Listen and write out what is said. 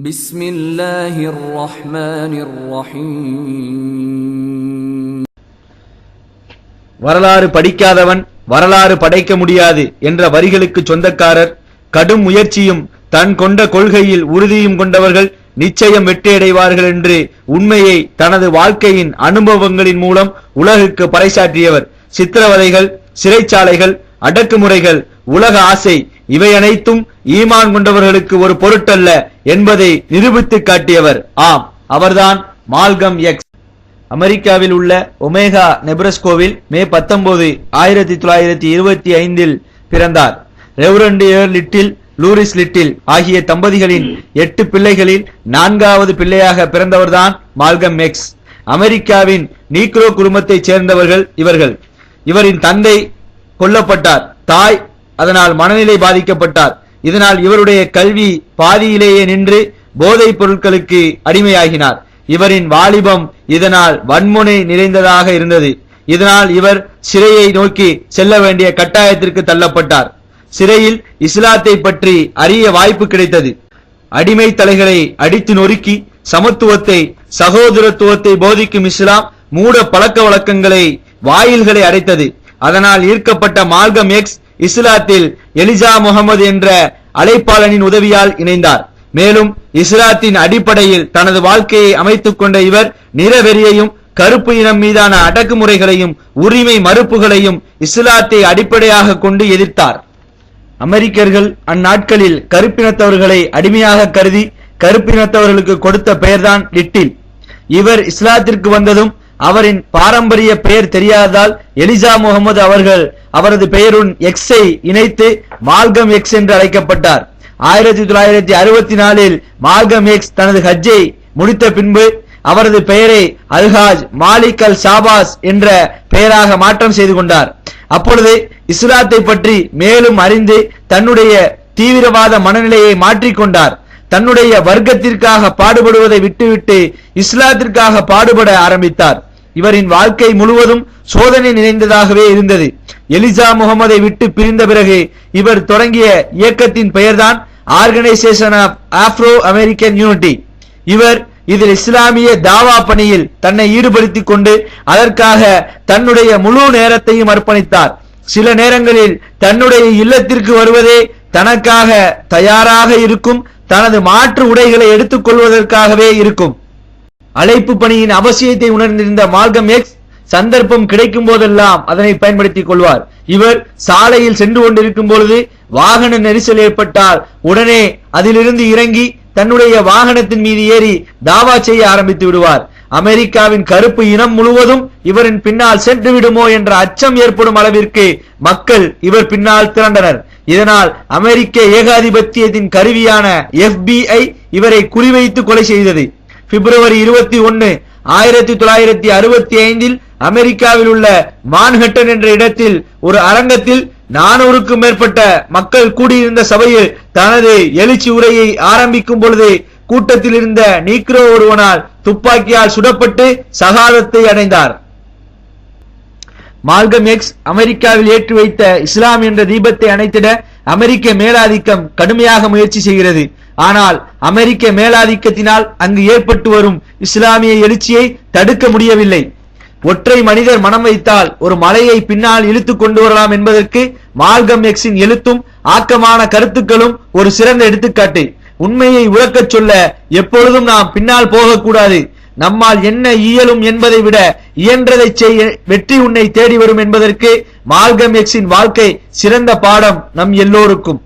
بسم الله الرحمن الرحيم வரலாறு படிக்காதவன் வரலாறு படைக்க முடியாது என்ற வரிகளுக்கு சொந்தக்காரர் கடும் முயற்சியும் தன் கொண்ட கொள்கையில் உறுதியும் கொண்டவர்கள் நிச்சயம் வெற்றியடைவார்கள் என்று உண்மையை தனது வாழ்க்கையின் அனுபவங்களின் மூலம் உலகுக்கு பறைசாற்றியவர் சித்திரவதைகள் சிறைச்சாலைகள் அடக்குமுறைகள் உலக ஆசை இவை அனைத்தும் ஈமான் கொண்டவர்களுக்கு ஒரு பொருட்டல்ல என்பதை நிரூபித்து காட்டியவர். ஆம் அவர்தான் மால்கம் எக்ஸ் அமெரிக்காவில் உள்ள ஒமேகா நெப்ரஸ்கோவில் மே 19 ஆயிரத்தி தொள்ளாயிரத்தி இருபத்தி ஐந்தில் பிறந்தார். ரெவரண்டியர் லிட்டில் லூரிஸ் லிட்டில் ஆகிய தம்பதிகளின் எட்டு பிள்ளைகளில் நான்காவது பிள்ளையாக பிறந்தவர்தான் மால்கம் எக்ஸ் அமெரிக்காவின் நீக்ரோ குடும்பத்தைச் சேர்ந்தவர்கள் இவர்கள். இவரின் தந்தை கொல்லப்பட்டார். தாய் அதனால் மனநிலை பாதிக்கப்பட்டார். இதனால் இவருடைய கல்வி பாதியிலேயே நின்று போதைப் பொருட்களுக்கு அடிமையாகினார். இவரின் வாலிபம் இதனால் வன்முனை நிறைந்ததாக இருந்தது. இதனால் இவர் சிறையை நோக்கி செல்ல வேண்டிய கட்டாயத்திற்கு தள்ளப்பட்டார். சிறையில் இஸ்லாத்தை பற்றி அறிய வாய்ப்பு கிடைத்தது. அடிமை தலைகளை அடித்து நொறுக்கி சமத்துவத்தை சகோதரத்துவத்தை போதிக்கும் இஸ்லாம் மூட பழக்க வழக்கங்களை வாயில்களை அடைத்தது. அதனால் ஈர்க்கப்பட்ட மால்கம் எக்ஸ் இஸ்லாத்தில் எலிசா முகமது என்ற அழைப்பாளனின் உதவியால் இணைந்தார். மேலும் இஸ்லாத்தின் அடிப்படையில் தனது வாழ்க்கையை அமைத்துக் கொண்ட இவர் நிறவெறியையும் கருப்பு இனம் மீதான அடக்குமுறைகளையும் உரிமை மறுப்புகளையும் இஸ்லாத்தை அடிப்படையாக கொண்டு எதிர்த்தார். அமெரிக்கர்கள் அந்நாட்களில் கருப்பினத்தவர்களை அடிமையாக கருதி கருப்பினத்தவர்களுக்கு கொடுத்த பெயர்தான் லிட்டில். இவர் இஸ்லாத்திற்கு வந்ததும் அவரின் பாரம்பரிய பெயர் தெரியாததால் எலிசா முகமது அவர்கள் அவரது பெயருடன் எக்ஸை இணைத்து மால்கம் எக்ஸ் என்று அழைக்கப்பட்டார். ஆயிரத்தி தொள்ளாயிரத்தி அறுபத்தி நாலில் மால்கம் எக்ஸ் தனது ஹஜ்ஜை முடித்த பின்பு அவரது பெயரை அல்ஹாஜ் மாலிக் அல் ஷாபாஸ் என்ற பெயராக மாற்றம் செய்து கொண்டார். அப்பொழுது இஸ்லாத்தை பற்றி மேலும் அறிந்து தன்னுடைய தீவிரவாத மனநிலையை மாற்றிக்கொண்டார் தன்னுடைய வர்க்கத்திற்காக பாடுபடுவதை விட்டுவிட்டு இஸ்லாத்திற்காக பாடுபட ஆரம்பித்தார். இவரின் வாழ்க்கை முழுவதும் சோதனை நிறைந்ததாகவே இருந்தது. எலிசா முகமதை விட்டு பிரிந்த பிறகு இவர் தொடங்கிய இயக்கத்தின் பெயர்தான் organisation of Afro American unity இவர் இதில் இஸ்லாமிய தாவா பணியில் தன்னை ஈடுபடுத்திக் கொண்டு அதற்காக தன்னுடைய முழு நேரத்தையும் அர்ப்பணித்தார். சில நேரங்களில் தன்னுடைய இல்லத்திற்கு வருவதே தனக்காக தயாராக இருக்கும் தனது மாற்று உடைகளை எடுத்துக் கொள்வதற்காகவே இருக்கும். அழைப்பு பணியின் அவசியத்தை உணர்ந்திருந்த மார்க்கம் எக்ஸ் சந்தர்ப்பம் கிடைக்கும் போதெல்லாம் அதனை பயன்படுத்திக் கொள்வார். இவர் சாலையில் சென்று கொண்டிருக்கும் பொழுது வாகன நெரிசல் ஏற்பட்டால் உடனே அதிலிருந்து இறங்கி தன்னுடைய வாகனத்தின் மீது ஏறி தாவா செய்ய ஆரம்பித்து விடுவார். அமெரிக்காவின் கருப்பு இனம் முழுவதும் இவரின் பின்னால் சென்று விடுமோ என்ற அச்சம் ஏற்படும் அளவிற்கு மக்கள் இவர் பின்னால் திரண்டனர். இதனால் அமெரிக்க ஏகாதிபத்தியத்தின் கருவியான எஃபிஐ இவரை குறிவைத்து கொலை செய்தது. பிப்ரவரி இருபத்தி ஒன்னு ஆயிரத்தி தொள்ளாயிரத்தி அறுபத்தி ஐந்தில் அமெரிக்காவில் உள்ள மான்ஹட்டன் என்ற இடத்தில் ஒரு அரங்கத்தில் நானூறுக்கும் மேற்பட்ட மக்கள் கூடியிருந்த சபையில் தனது எழுச்சி உரையை ஆரம்பிக்கும் பொழுது கூட்டத்தில் இருந்த நீக்ரோ ஒருவனால் துப்பாக்கியால் சுடப்பட்டு சகாதத்தை அடைந்தார். மால்கம் எக்ஸ் அமெரிக்காவில் ஏற்றி வைத்த இஸ்லாம் என்ற தீபத்தை அணைத்திட அமெரிக்க மேலாதிக்கம் கடுமையாக முயற்சி செய்கிறது. ஆனால் அமெரிக்க மேலாதிக்கத்தினால் அங்கு ஏற்பட்டு வரும் இஸ்லாமிய எழுச்சியை தடுக்க முடியவில்லை. ஒற்றை மனிதர் மனம் வைத்தால் ஒரு மலையை பின்னால் இழுத்து கொண்டு வரலாம் என்பதற்கு மால்கம் எக்ஸின் எழுத்தும் ஆக்கமான கருத்துக்களும் ஒரு சிறந்த எடுத்துக்காட்டு. உண்மையை உழக்கச் சொல்ல எப்பொழுதும் நாம் பின்னால் போகக்கூடாது. நம்மால் என்ன இயலும் என்பதை விட இயன்றதை செய்ய வெற்றி உன்னை தேடி வரும் என்பதற்கு மால்கம் எக்ஸின் வாழ்க்கை சிறந்த பாடம் நம் எல்லோருக்கும்.